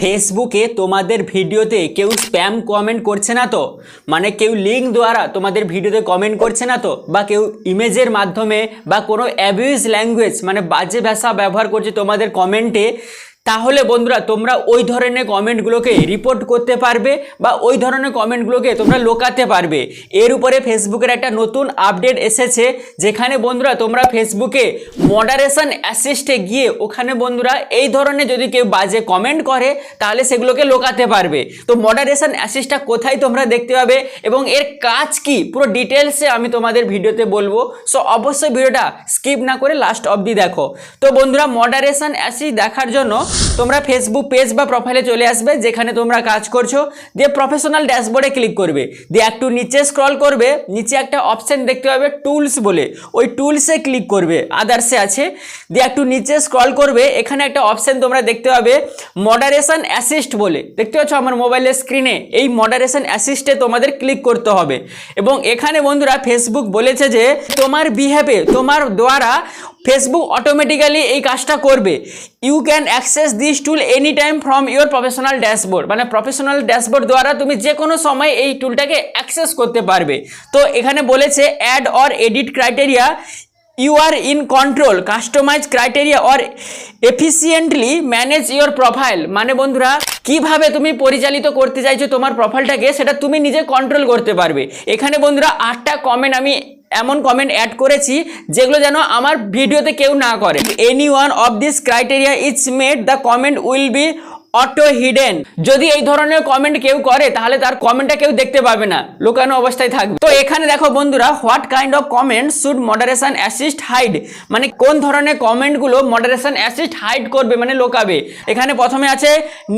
ফেসবুকে তোমাদের ভিডিওতে কেউ স্প্যাম কমেন্ট করছে না তো? মানে কেউ লিঙ্ক দ্বারা তোমাদের ভিডিওতে কমেন্ট করছে না তো? বা কেউ ইমেজের মাধ্যমে বা কোনো অ্যাবিউজ ল্যাঙ্গুয়েজ মানে বাজে ভাষা ব্যবহার করছে তোমাদের কমেন্টে তাহলে বন্ধুরা তোমরা ওই ধরনের কমেন্টগুলোকে রিপোর্ট করতে পারবে বা ওই ধরনের কমেন্টগুলোকে তোমরা লোকাতে পারবে। এর উপরে ফেসবুকের একটা নতুন আপডেট এসেছে, যেখানে বন্ধুরা তোমরা ফেসবুকে মডারেশন অ্যাসিস্টে গিয়ে ওখানে বন্ধুরা এই ধরনের যদি কেউ বাজে কমেন্ট করে, তাহলে সেগুলোকে লোকাতে পারবে। তো মডারেশন অ্যাসিস্টটা কোথায় তোমরা দেখতে পাবে এবং এর কাজ কি? পুরো ডিটেলসে আমি তোমাদের ভিডিওতে বলব। সো অবশ্যই ভিডিওটা স্কিপ না করে লাস্ট অবধি দেখো। তো বন্ধুরা মডারেশন অ্যাসিস্ট দেখার জন্য তোমরা ফেসবুক পেজ বা প্রোফাইলে চলে আসবে, যেখানে তোমরা কাজ করছ। দিয়ে প্রফেশনাল ড্যাশবোর্ডে ক্লিক করবে। দিয়ে একটু নিচে স্ক্রল করবে, নিচে একটা অপশন দেখতে পাবে টুলস বলে। ওই টুলসে ক্লিক করবে আদার্সে আছে। দিয়ে একটু নিচে স্ক্রল করবে, এখানে একটা অপশন তোমরা দেখতে পাবে মডারেশন অ্যাসিস্ট বলে। দেখতে পাচ্ছ আমার মোবাইলের স্ক্রিনে এই মডারেশন অ্যাসিস্টে তোমাদের ক্লিক করতে হবে। এবং এখানে বন্ধুরা ফেসবুক বলেছে যে, তোমার বিহেভে তোমার দ্বারা ফেসবুক অটোমেটিক্যালি এই কাজটা করবে। You can access this tool any time from your professional dashboard মানে প্রফেশনাল ড্যাশবোর্ড দ্বারা তুমি যে কোনো সময় এই টুলটাকে অ্যাক্সেস করতে পারবে। তো এখানে বলেছে add or edit criteria you are in control customise criteria or efficiently manage your profile মানে বন্ধুরা, কীভাবে তুমি পরিচালিত করতে চাইছো তোমার প্রোফাইলটাকে সেটা তুমি নিজে কন্ট্রোল করতে পারবে। এখানে বন্ধুরা, আটটা কমেন্ট আমি এমন কমেন্ট অ্যাড করেছি যেগুলো যেন আমার ভিডিওতে কেউ না করে। Any one of this criteria it's made the comment will be auto hidden. যদি এই ধরনের কমেন্ট কেউ করে, তাহলে তার কমেন্টটা কেউ দেখতে পাবে না। লুকানো অবস্থায় থাকবে। তো এখানে দেখো বন্ধুরা what kind of comment should moderation assist hide মানে কোন ধরনের কমেন্টগুলো মডারেশন অ্যাসিস্ট হাইড করবে মানে লোকাবে? এখানে প্রথমে আছে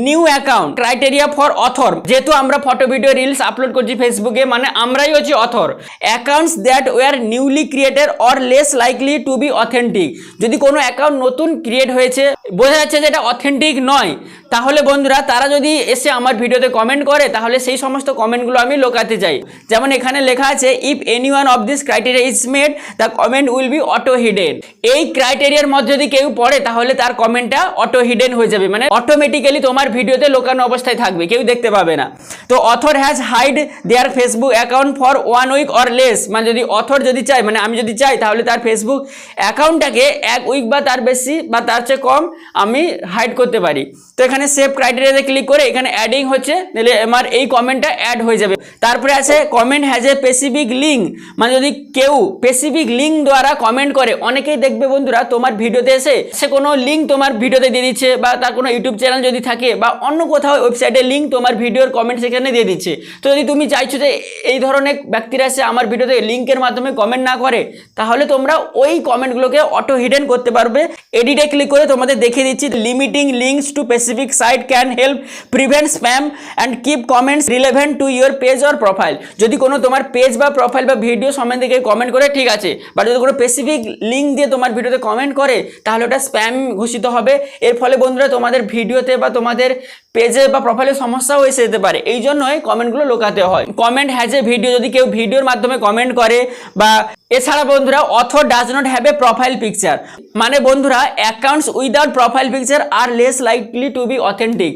new account criteria for author যেহেতু আমরা ফটো ভিডিও রিলস আপলোড করছি ফেসবুকে মানে আমরাই হচ্ছি author accounts that were newly created or less likely to be authentic যদি কোনো অ্যাকাউন্ট নতুন ক্রিয়েট হয়েছে, বোঝা যাচ্ছে যে এটা অথেন্টিক নয়। তাহলে বন্ধুরা, তারা যদি এসে আমার ভিডিওতে কমেন্ট করে, তাহলে সেই সমস্ত কমেন্টগুলো আমি লোকাতে চাই যেমন এখানে লেখা আছে if any one of this criteria is made the comment will be auto hidden এই ক্রাইটেরিয়ার মধ্যে যদি কেউ পড়ে, তাহলে তার কমেন্টটা অটো হিডেন হয়ে যাবে। মানে অটোমেটিক্যালি তোমার ভিডিওতে লোকানো অবস্থায় থাকবে, কেউ দেখতে পাবে না। তো author has hide their Facebook account for one week or less মানে যদি অথর যদি চাই মানে আমি যদি চাই, তাহলে তার ফেসবুক অ্যাকাউন্টটাকে এক উইক বা তার বেশি বা তার চেয়ে কম আমি হাইড করতে পারি। তো এখানে সেভ ক্রাইটেরিয়াতে ক্লিক করে এখানে অ্যাডিং হচ্ছে, তাহলে আমার এই কমেন্টটা অ্যাড হয়ে যাবে। তারপরে আছে comment has a specific link মানে যদি কেউ স্পেসিফিক লিঙ্ক দ্বারা কমেন্ট করে, অনেকেই দেখবে বন্ধুরা, তোমার ভিডিওতে এসে, সে কোনো লিঙ্ক তোমার ভিডিওতে দিয়ে দিচ্ছে, বা তার কোনো ইউটিউব চ্যানেল যদি থাকে, বা অন্য কোথাও ওয়েবসাইটে লিঙ্ক তোমার ভিডিওর কমেন্ট সেখানে দিয়ে দিচ্ছে। তো যদি তুমি চাইছো যে এই ধরনের ব্যক্তিরা এসে আমার ভিডিওতে লিঙ্কের মাধ্যমে কমেন্ট না করে, তাহলে তোমরা ওই কমেন্টগুলোকে অটো হিডেন করতে পারবে। এডিটে ক্লিক করে তোমাদের দেখিয়ে দিচ্ছি limiting links to specific site can help prevent spam and keep comments relevant to your page or profile যদি কোনো তোমার পেজ বা প্রোফাইল বা ভিডিও সম্বন্ধে কেউ কমেন্ট করে, ঠিক আছে। বা যদি কোনো স্পেসিফিক লিঙ্ক দিয়ে তোমার ভিডিওতে কমেন্ট করে, তাহলে ওটা স্প্যাম ঘোষিত হবে। এর ফলে বন্ধুরা, তোমাদের ভিডিওতে বা তোমাদের পেজে বা প্রোফাইলে সমস্যাও এসে যেতে পারে। এই জন্যই কমেন্টগুলো লোকাতে হয়। কমেন্ট হ্যাজ এ ভিডিও যদি কেউ ভিডিওর মাধ্যমে কমেন্ট করে বা এছাড়া বন্ধুরা author does not have a profile picture মানে বন্ধুরা accounts without profile picture are less likely to be authentic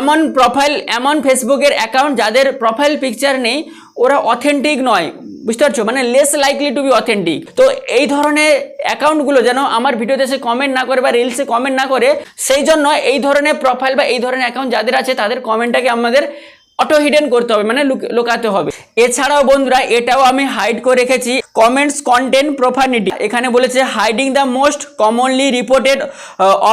এমন প্রোফাইল এমন ফেসবুকের অ্যাকাউন্ট যাদের প্রোফাইল পিকচার নেই ওরা অথেন্টিক নয়, বুঝতে পারছ? মানে less likely to be authentic তো এই ধরনের অ্যাকাউন্টগুলো যেন আমার ভিডিওতে সে কমেন্ট না করে বা রিলসে কমেন্ট না করে, সেই জন্য এই ধরনের প্রোফাইল বা এই ধরনের অ্যাকাউন্ট যাদের আছে, তাদের কমেন্টটাকে আমাদের অটো হিডেন করতে হবে মানে লোকাতে লুকাতে হবে। এছাড়াও বন্ধুরা, এটাও আমি হাইড করে রেখেছি। কমেন্টস কন্টেন্ট প্রোফানিটি এখানে বলেছে hiding the most commonly reported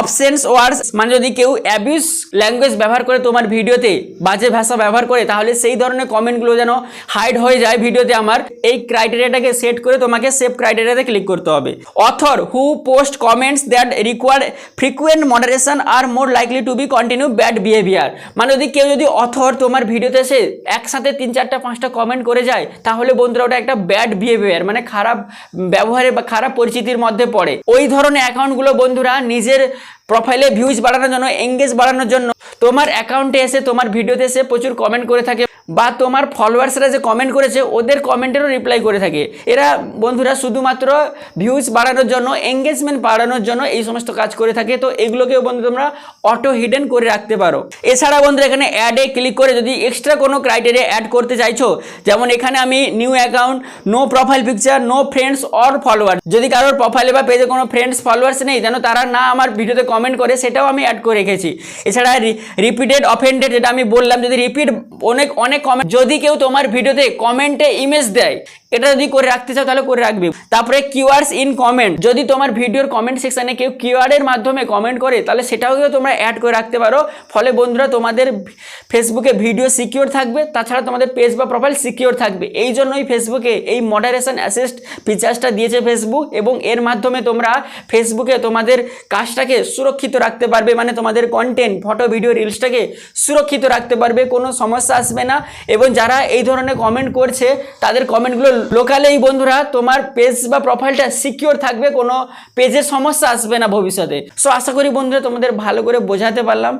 options words মানে যদি কেউ অ্যাবিউস ল্যাঙ্গুয়েজ ব্যবহার করে তোমার ভিডিওতে, বাজে ভাষা ব্যবহার করে, তাহলে সেই ধরনের কমেন্টগুলো যেন হাইড হয়ে যায় ভিডিওতে আমার। এই ক্রাইটেরিয়াটাকে সেট করে তোমাকে সেভ ক্রাইটেরিয়াতে ক্লিক করতে হবে। Author who post comments that required frequent moderation are more likely to be continue bad behaviour মানে যদি কেউ যদি অথর তোমার ভিডিওতে এসে একসাথে তিন চারটা, পাঁচটা কমেন্ট করে যায়, তাহলে বন্ধুরা ওটা একটা ব্যাড বিহেভিয়ার মানে খারাপ ব্যবহারে বা খারাপ পরিচিতির মধ্যে পড়ে। ওই ধরনের অ্যাকাউন্টগুলো বন্ধুরা নিজের প্রোফাইলে ভিউজ বাড়ানোর জন্য এঙ্গেজ বাড়ানোর জন্য, তোমার অ্যাকাউন্টে এসে, তোমার ভিডিওতে এসে প্রচুর কমেন্ট করে থাকে বা তোমার ফলোয়ার্সরা যে কমেন্ট করেছে, ওদের কমেন্টেরও রিপ্লাই করে থাকে। এরা বন্ধুরা শুধুমাত্র ভিউজ বাড়ানোর জন্য এঙ্গেজমেন্ট বাড়ানোর জন্য এই সমস্ত কাজ করে থাকে। তো এগুলোকেও বন্ধু তোমরা অটো হিডেন করে রাখতে পারো। এছাড়া বন্ধুরা এখানে অ্যাডে ক্লিক করে যদি এক্সট্রা কোনো ক্রাইটেরিয়া অ্যাড করতে চাইছো, যেমন এখানে আমি new account no profile picture no friends or follower যদি কারোর প্রোফাইলে বা পেজে কোনো ফ্রেন্ডস ফলোয়ার্স নেই, যেন তারা না আমার ভিডিওতে কমেন্ট করে, সেটাও আমি অ্যাড করে রেখেছি। এছাড়া রিপিটেড অফেন্ডেড যেটা আমি বললাম, যদি রিপিট অনেক অনেক কমেন্ট যদি কেউ তোমার ভিডিওতে কমেন্টে ইমেজ দেয় এটা যদি করে রাখতে চাও তাহলে করে রাখবে। তারপরে কিওয়ার্ডস ইন কমেন্ট যদি তোমার ভিডিওর কমেন্ট সেকশানে কেউ কিওয়ার্ডের মাধ্যমে কমেন্ট করে, তাহলে সেটাও কেউ তোমরা অ্যাড করে রাখতে পারো। ফলে বন্ধুরা, তোমাদের ফেসবুকে ভিডিও সিকিওর থাকবে, তাছাড়া তোমাদের পেজ বা প্রোফাইল সিকিওর থাকবে। এই জন্যই ফেসবুকে এই মডারেশন অ্যাসিস্ট ফিচার্সটা দিয়েছে ফেসবুক এবং এর মাধ্যমে তোমরা ফেসবুকে তোমাদের কাজটাকে সুরক্ষিত রাখতে পারবে মানে তোমাদের কন্টেন্ট ফটো ভিডিও রিলসটাকে সুরক্ষিত রাখতে পারবে, কোনো সমস্যা আসবে না। এবং যারা এই ধরনের কমেন্ট করছে, তাদের কমেন্টগুলো লোকালেই বন্ধুরা, তোমার পেজ বা প্রোফাইলটা সিকিওর থাকবে, কোনো পেজের সমস্যা আসবে না ভবিষ্যতে। সো আশা করি বন্ধুরা তোমাদের ভালো করে বোঝাতে পারলাম।